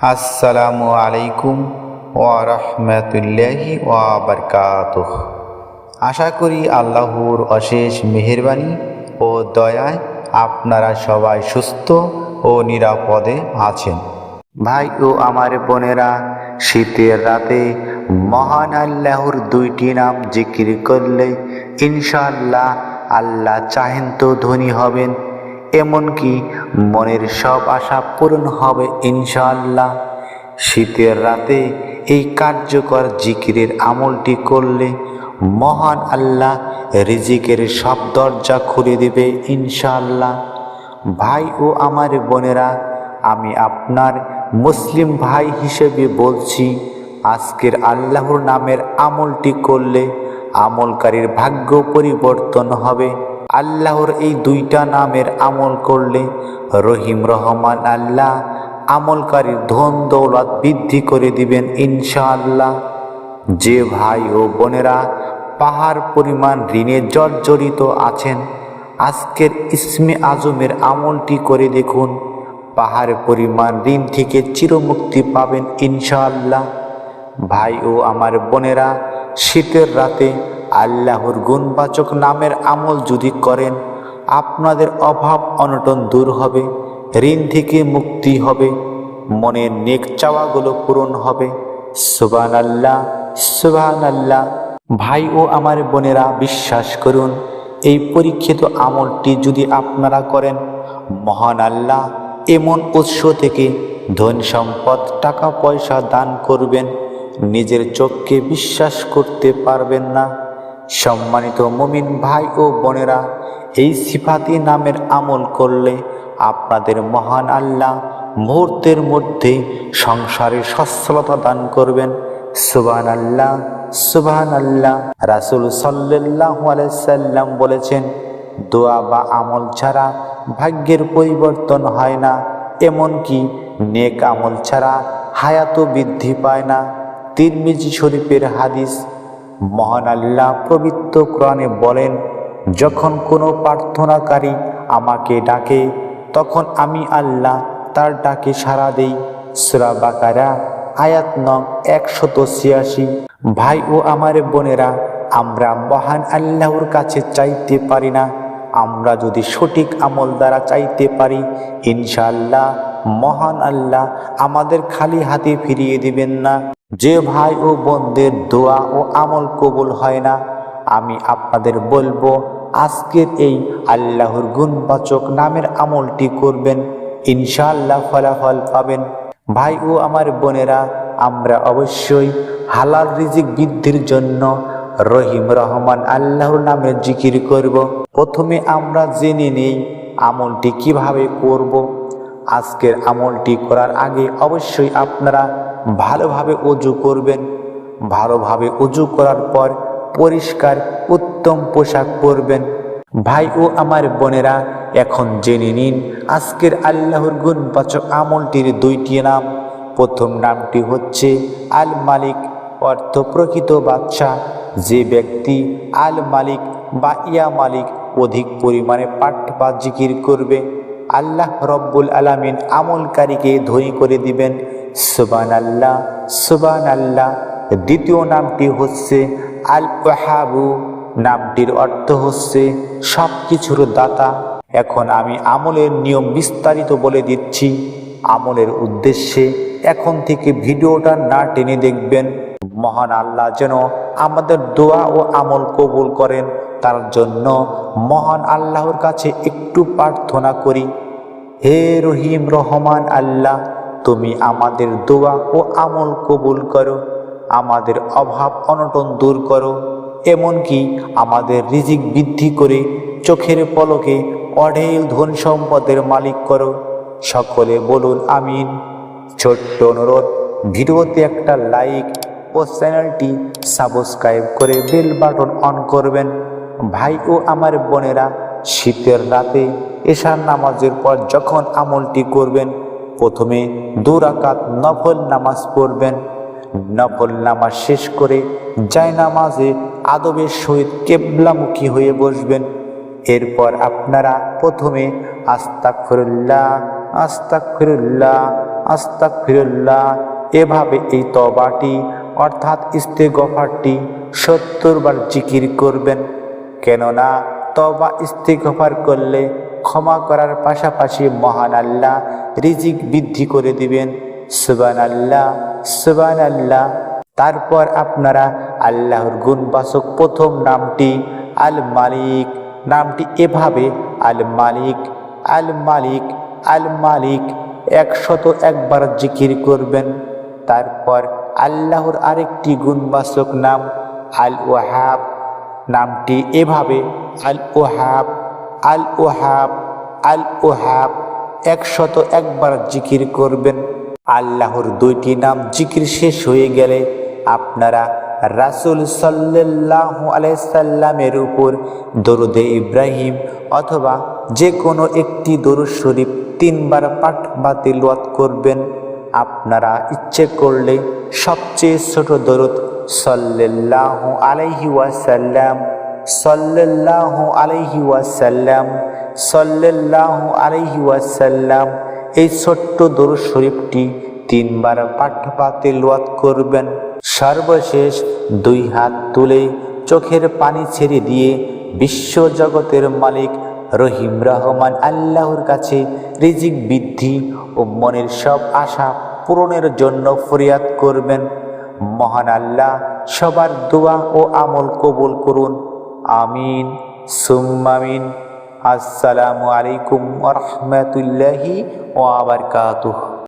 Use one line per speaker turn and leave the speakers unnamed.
আসসালামু আলাইকুম ওয়া রাহমাতুল্লাহি ওয়া বারকাতুহ। আশা করি আল্লাহর অশেষ মেহেরবানি ও দয়ায় আপনারা সবাই সুস্থ ও নিরাপদে আছেন। ভাই ও আমার বোনেরা, শীতের রাতে মহান আল্লাহর দুইটি নাম জিকির করলে ইনশাআল্লাহ আল্লাহ চাহেন তো ধনী হবেন, এমনকি মনের সব আশা পূরণ হবে ইনশাআল্লাহ। শীতের রাতে এই কার্যকর জিকিরের আমলটি করলে মহান আল্লাহ রিজিকের সব দরজা খুলে দেবে ইনশাআল্লাহ। ভাই ও আমার বোনেরা, আমি আপনার মুসলিম ভাই হিসেবে বলছি, আজকের আল্লাহর নামের আমলটি করলে আমলকারীর ভাগ্য পরিবর্তন হবে। আল্লাহর এই দুইটা নামের আমল করলে রহিম রহমান আল্লাহ আমলকারীর ধন দৌলত বৃদ্ধি করে দিবেন ইনশাআল্লাহ। যে ভাই ও বোনেরা পাহাড় পরিমাণ ঋণে জর্জরিত আছেন, আজকের ইসমে আজমের আমলটি করে দেখুন। পাহাড় পরিমাণ ঋণ থেকে চিরমুক্তি পাবেন ইনশাআল্লাহ। ভাই ও আমার বোনেরা শীতের রাতে আল্লাহর গুণবাচক নামের আমল যদি করেন, আপনাদের অভাব অনটন দূর হবে, ঋণ থেকে মুক্তি হবে, মনের নেক চাওয়াগুলো পূরণ হবে। সুবান আল্লাহ সুবান আল্লাহ ভাই ও আমার বোনেরা, বিশ্বাস করুন, এই পরীক্ষিত আমলটি যদি আপনারা করেন, মহান আল্লাহ এমন উৎস থেকে ধন সম্পদ, টাকা পয়সা দান করবেন। নিজের চোখকে বিশ্বাস করতে পারবেন না। সম্মানিত মুমিন ভাই ও বোনেরা, এই সিফাতি নামের আমল করলে আপনাদের মহান আল্লাহ মুহূর্তের মধ্যে সংসারে সচ্ছলতা দান করবেন। সুবান আল্লাহ সুবান আল্লাহ রাসুল সাল্লাহ সাল্লাম বলেছেন, দোয়া বা আমল ছাড়া ভাগ্যের পরিবর্তন হয় না, এমনকি নেক আমল ছাড়া হায়াতও বৃদ্ধি পায় না। তিরমিজি শরীফের হাদিস মহান আল্লাহ পবিত্র কোরআনে বলেন, যখন কোনো প্রার্থনাকারী আমাকে ডাকে, তখন আমি আল্লাহ তার ডাকে সাড়া দেই। সুরা বাকারা, আয়াত নং একশত ছিয়াশি। ভাই ও আমার বোনেরা, আমরা মহান আল্লাহর কাছে চাইতে পারি না। আমরা যদি সঠিক আমল দ্বারা চাইতে পারি, ইনশাআল্লাহ মহান আল্লাহ আমাদের খালি হাতে ফিরিয়ে দিবেন না। যে ভাই ও বোনদের দোয়া ও আমল কবুল হয় না, আমি আপনাদের বলব, আজকের এই আল্লাহর গুণবাচক নামের আমলটি করবেন, ইনশাআল্লাহ ফলাফল পাবেন। ভাই ও আমার বোনেরা, আমরা অবশ্যই হালাল রিজিক বৃদ্ধির জন্য রহিম রহমান আল্লাহর নামে জিকির করব। প্রথমে আমরা জেনে নেই আমলটি কীভাবে করব। আজকের আমলটি করার আগে অবশ্যই আপনারা ভালোভাবে অজু করবেন। ভালোভাবে অজু করার পর পরিষ্কার উত্তম পোশাক পরবেন। ভাই ও আমার বোনেরা, এখন জেনে নিন আজকের আল্লাহর গুণবাচক আমলটির দুইটি নাম। প্রথম নামটি হচ্ছে আল মালিক, অর্থ প্রকৃত বাদশাহ। যে ব্যক্তি আল মালিক বা ইয়া মালিক অধিক পরিমাণে পাঠ বা জিকির করবে। আল্লাহ রব্বুল আলামিন আমলকারীকে ধনী করে দিবেন। সুবান আল্লাহ সুবান আল্লাহ দ্বিতীয় নামটি হচ্ছে আল ওয়াহাবু নামটির অর্থ হচ্ছে সব কিছুর দাতা। এখন আমি আমলের নিয়ম বিস্তারিত বলে দিচ্ছি। আমলের উদ্দেশ্যে এখন থেকে ভিডিওটা না টেনে দেখবেন। মহান আল্লাহ যেন আমাদের দোয়া ও আমল কবুল করেন। তার জন্য মহান আল্লাহর কাছে একটু প্রার্থনা করি। হে রহিম রহমান আল্লাহ তুমি আমাদের দোয়া ও আমল কবুল করো, আমাদের অভাব অনটন দূর করো, এমনকি আমাদের রিজিক বৃদ্ধি করে চোখের পলকে অঢেল ধন সম্পদের মালিক করো। সকলে বলুন আমিন। ছোট্ট অনুরোধ, ভিডিওতে একটা লাইক ও চ্যানেলটি সাবস্ক্রাইব করে বেল বাটন অন করবেন। ভাই ও আমার বোনেরা, শীতের রাতে এশার নামাজের পর যখন আমলটি করবেন প্রথমে দুরাকাত নফল নামাজ পড়বেন। নফল নামাজ শেষ করে যায় নামাজে আদবের সহিত কেবলামুখী হয়ে বসবেন। এরপর আপনারা প্রথমে আস্তাক ফিরুল্লাহ আস্তাক ফিরুল্লাহ আস্তাক এভাবে এই তবাটি অর্থাৎ ইস্তেগফারটি সত্তর বার জিকির করবেন। কেননা তবা ইস্তেগফার করলে ক্ষমা করার পাশাপাশি মহান আল্লাহ রিজিক বৃদ্ধি করে দিবেন। সুবান আল্লাহ সুবান আল্লাহ তারপর আপনারা আল্লাহর গুণবাচক প্রথম নামটি আল মালিক নামটি এভাবে আল মালিক আল মালিক আল মালিক একশত একবার জিকির করবেন। তারপর আল্লাহর আরেকটি গুণবাচক নাম আল ওহাব নামটি এভাবে আল ওহাব আল ওহাব আল ওহাব একশত একবার জিকির করবেন। আল্লাহর দুইটি নাম জিকির শেষ হয়ে গেলে আপনারা রাসুল সাল্লাহ আলাইসাল্লামের উপর দরুদে ইব্রাহিম অথবা যে কোনো একটি দরুদ শরীফ তিনবার পাঠ বা তিলওয়াত করবেন। আপনারা ইচ্ছে করলে সবচেয়ে ছোট দরুদ সাল্লাহ আলাইহি ওয়াসাল্লাম সাল্লাহ আলাইহি ওয়াসাল্লাম সাল্লাহ আলাইহি ওয়াসাল্লাম, এই ছোট্ট দরুদ শরীফটি তিনবার পাঠ বা তেলাওয়াত করবেন। সর্বশেষ দুই হাত তুলে চোখের পানি ছেড়ে দিয়ে বিশ্ব জগতের মালিক রহিম রহমান আল্লাহর কাছে রিজিক বৃদ্ধি ও মনের সব আশা পূরণের জন্য ফরিয়াদ করবেন। মহান আল্লাহ সবার দোয়া ও আমল কবুল করুন। আমিন। সুম্মামিন আসসালামু আলাইকুম ওরহমতুল্লাহি ও আবার